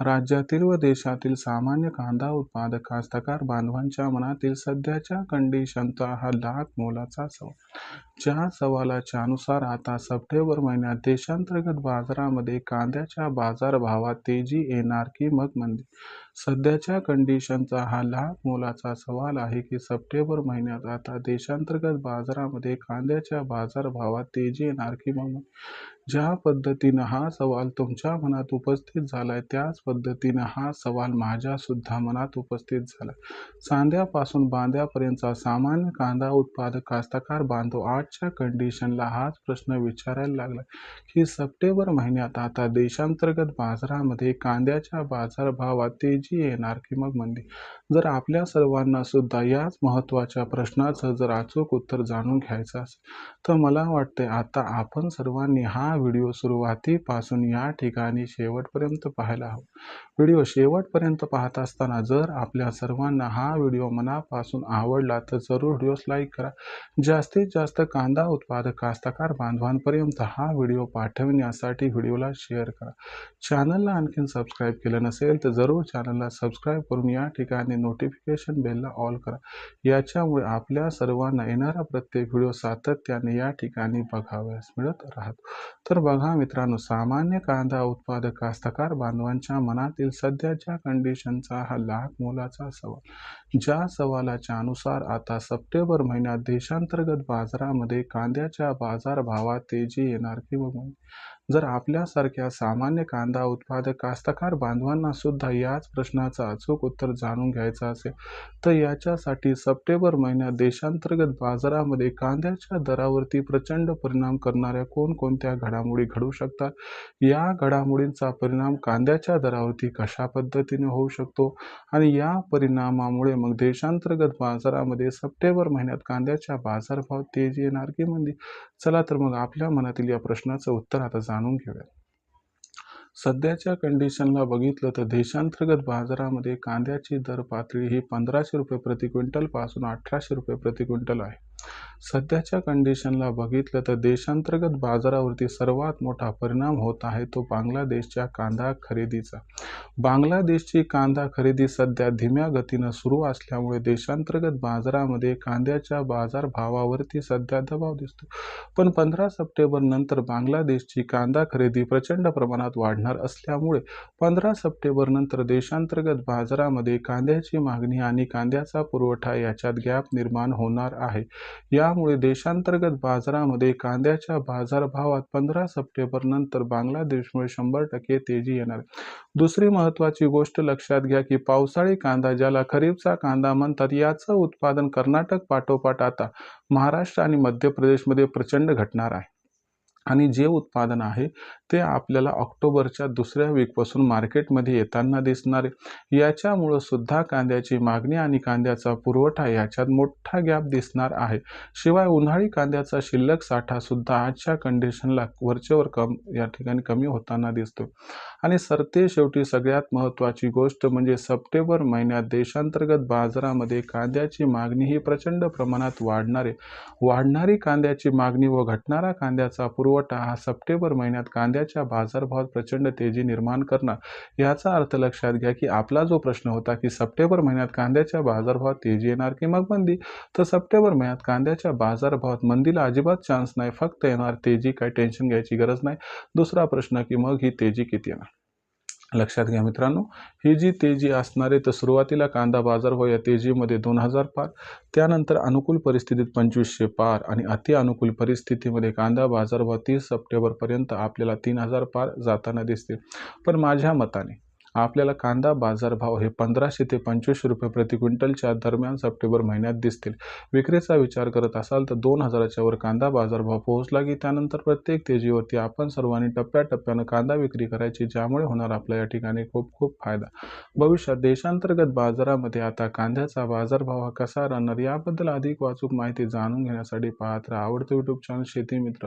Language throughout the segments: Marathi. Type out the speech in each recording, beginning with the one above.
राज्यातील व देशातील सामान्य कांदा उत्पादक कास्तकार बांधवांच्या मनातील सध्याच्या कंडिशनचा हा लाख मोलाचा सवाल. ज्या सवालाच्या अनुसार आता सप्टेंबर महिन्यात देशांतर्गत बाजारामध्ये कांद्याच्या बाजारभावात तेजी येणार की मग मंदी? सध्याच्या कंडिशनचा हा लाख मोलाचा सवाल आहे की सप्टेंबर महिन्यात आता देशांतर्गत बाजारामध्ये कांद्याच्या बाजारभावात तेजी येणार की मग? ज्या पद्धतीनं हा सवाल तुमच्या मनात उपस्थित झालाय त्याच पद्धतीनं हा सवाल माझ्या सुद्धा मनात उपस्थित झाला सांध्यापासून बांद्यापर्यंतचा सामान्य कांदा उत्पादक कास्तकार बांधव आजच्या कंडिशनला हाच प्रश्न विचारायला लागला की सप्टेंबर महिन्यात आता देशांतर्गत बाजारामध्ये कांद्याच्या बाजारभावात तेजी येणार की मग मंदी. जर आपल्या सर्वांना सुद्धा याच महत्त्वाच्या प्रश्नाचं जर अचूक उत्तर जाणून घ्यायचं असेल तर मला वाटते आता आपण सर्वांनी हा व्हिडिओ सुरुवातीपासून या ठिकाणी शेवटपर्यंत पाहायला हवा. व्हिडिओ शेवटपर्यंत पाहत असताना जर आपल्या सर्वांना हा व्हिडिओ मनापासून आवडला तर जरूर व्हिडिओस लाईक करा. जास्तीत जास्त कांदा उत्पादक कास्तकार बांधवांपर्यंत हा व्हिडिओ पाठवण्यासाठी व्हिडिओला शेअर करा. चॅनलला आणखीन सबस्क्राईब केलं नसेल तर जरूर चॅनल चॅनलला सबस्क्राईब करून या ठिकाणी नोटिफिकेशन बेलला ऑल करा. याच्यामुळे आपल्या सर्वांना येणारा प्रत्येक व्हिडिओ सातत्याने या ठिकाणी बघावयास मिळत राहतो. तर बघा मित्रांनो सामान्य कांदा उत्पादक कास्तकार बांधवांच्या मनातील सध्याच्या कंडिशनचा हा लाख मोलाचा सवाल. ज्या सवालाच्या अनुसार आता सप्टेंबर महिन्यात देशांतर्गत बाजारामध्ये कांद्याच्या बाजारभावात तेजी येणार किंवा जर आपल्यासारख्या सामान्य कांदा उत्पादक कास्तकार बांधवांना सुद्धा याच प्रश्नाचं अचूक उत्तर जाणून घ्यायचं असेल तर याच्यासाठी सप्टेंबर महिन्यात देशांतर्गत बाजारामध्ये कांद्याच्या दरावरती प्रचंड परिणाम करणाऱ्या कोणकोणत्या घडामोडी घडू शकतात? या घडामोडींचा परिणाम कांद्याच्या दरावरती कशा पद्धतीने होऊ शकतो? आणि या परिणामामुळे मग देशांतर्गत बाजारामध्ये सप्टेंबर महिन्यात कांद्याच्या बाजारभाव तेजी येणार की मंदी? चला तर मग आपल्या मनातील या प्रश्नाचं उत्तर आता जाणून घेऊया. सध्याच्या कंडिशनला बघितलं तर देशांतर्गत बाजारामध्ये कांद्याची दर पातळी ही पंधराशे रुपये प्रति क्विंटलपासून अठराशे रुपये प्रति क्विंटल आहे. सध्याच्या कंडिशनला बघितलं तर देशांतर्गत बाजारावरती सर्वात मोठा परिणाम होत आहे तो बांगलादेशच्या कांदा खरेदीचा. बांगलादेशची कांदा खरेदी सध्या धीम्या गतीनं सुरू असल्यामुळे देशांतर्गत बाजारामध्ये कांद्याच्या बाजारभावावरती सध्या दबाव दिसतो. पण पंधरा सप्टेंबर नंतर बांगलादेशची कांदा खरेदी प्रचंड प्रमाणात वाढणार असल्यामुळे पंधरा सप्टेंबर नंतर देशांतर्गत बाजारामध्ये कांद्याची मागणी आणि कांद्याचा पुरवठा याच्यात गॅप निर्माण होणार आहे. यामुळे देशांतर्गत बाजारामध्ये कांद्याच्या बाजारभावात पंधरा सप्टेंबर नंतर बांगलादेशमुळे शंभर टक्के तेजी येणार. दुसरी महत्त्वाची गोष्ट लक्षात घ्या की पावसाळी कांदा ज्याला खरीपचा कांदा म्हणतात याचं उत्पादन कर्नाटक पाठोपाठ आता महाराष्ट्र आणि मध्य प्रदेशमध्ये प्रचंड घटणार आहे. आणि जे उत्पादन आहे ते आपल्याला ऑक्टोबरच्या दुसऱ्या वीकपासून मार्केटमध्ये येताना दिसणार आहे. याच्यामुळं सुद्धा कांद्याची मागणी आणि कांद्याचा पुरवठा याच्यात मोठा गॅप दिसणार आहे. शिवाय उन्हाळी कांद्याचा शिल्लक साठा सुद्धा आजच्या कंडिशनला वरचेवर कम या ठिकाणी कमी होताना दिसतो आणि सरते शेवटी सगळ्यात महत्त्वाची गोष्ट म्हणजे सप्टेंबर महिन्यात देशांतर्गत बाजारामध्ये कांद्याची मागणी ही प्रचंड प्रमाणात वाढणार आहे. वाढणारी कांद्याची मागणी व घटणारा कांद्याचा पुरवठा हा सप्टेंबर महिन्यात कांद्याच्या बाजारभावात प्रचंड तेजी निर्माण करणार याचा अर्थ लक्षात घ्या की आपला जो प्रश्न होता की सप्टेंबर महिन्यात कांद्याच्या बाजारभावात तेजी येणार की मग मंदी तर सप्टेंबर महिन्यात कांद्याच्या बाजारभावात मंदीला अजिबात चान्स नाही. फक्त येणार तेजी काही टेन्शन घ्यायची गरज नाही. दुसरा प्रश्न की मग ही तेजी किती येणार? लक्षात घ्या मित्रांनो ही जी तेजी असणारे तर सुरुवातीला कांदा बाजारभाव या तेजीमध्ये दोन हजार पार त्यानंतर अनुकूल परिस्थितीत पंचवीसशे पार आणि अति अनुकूल परिस्थितीमध्ये कांदा बाजार व तीस सप्टेंबरपर्यंत आपल्याला तीन हजार पार जाताना दिसतील पण माझ्या मताने आपल्याला कांदा बाजारभाव हे पंधराशे ते पंचवीसशे रुपये प्रति क्विंटलच्या दरम्यान सप्टेंबर महिन्यात दिसतील. विक्रीचा विचार करत असाल तर दोन हजाराच्या वर कांदा बाजारभाव पोहोचला की त्यानंतर प्रत्येक तेजीवरती आपण सर्वांनी टप्प्याटप्प्यानं कांदा विक्री करायची ज्यामुळे होणार आपल्या या ठिकाणी खूप खूप फायदा. भविष्यात देशांतर्गत बाजारामध्ये आता कांद्याचा बाजारभाव हा कसा राहणार याबद्दल अधिक वाचूक माहिती जाणून घेण्यासाठी पाहत राहा आवडतो युट्यूब चॅनल शेती मित्र.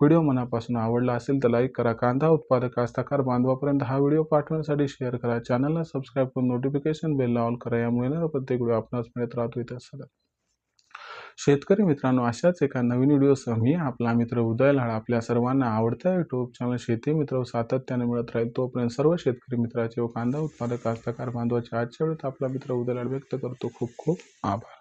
व्हिडिओ मनापासून आवडला असेल तर लाईक करा. कांदा उत्पादक कास्तकार बांधवापर्यंत हा व्हिडिओ पाठवण्यासाठी शेअर करा. चॅनलला सबस्क्राईब करून नोटिफिकेशन बेलला ऑल करा. यामुळे प्रत्येक व्हिडिओ आपणास मिळत राहतो इथे सगळं. शेतकरी मित्रांनो अशाच एका नवीन व्हिडिओसह मी आपला मित्र उदय लाड आपल्या सर्वांना आवडत्या युट्यूब चॅनल शेती मित्र सातत्याने मिळत राहील. तोपर्यंत सर्व शेतकरी मित्राचे व कांदा उत्पादक कास्तकार बांधवाचे आजच्या वेळेत आपला मित्र उदय लाड व्यक्त करतो. खूप खूप आभार.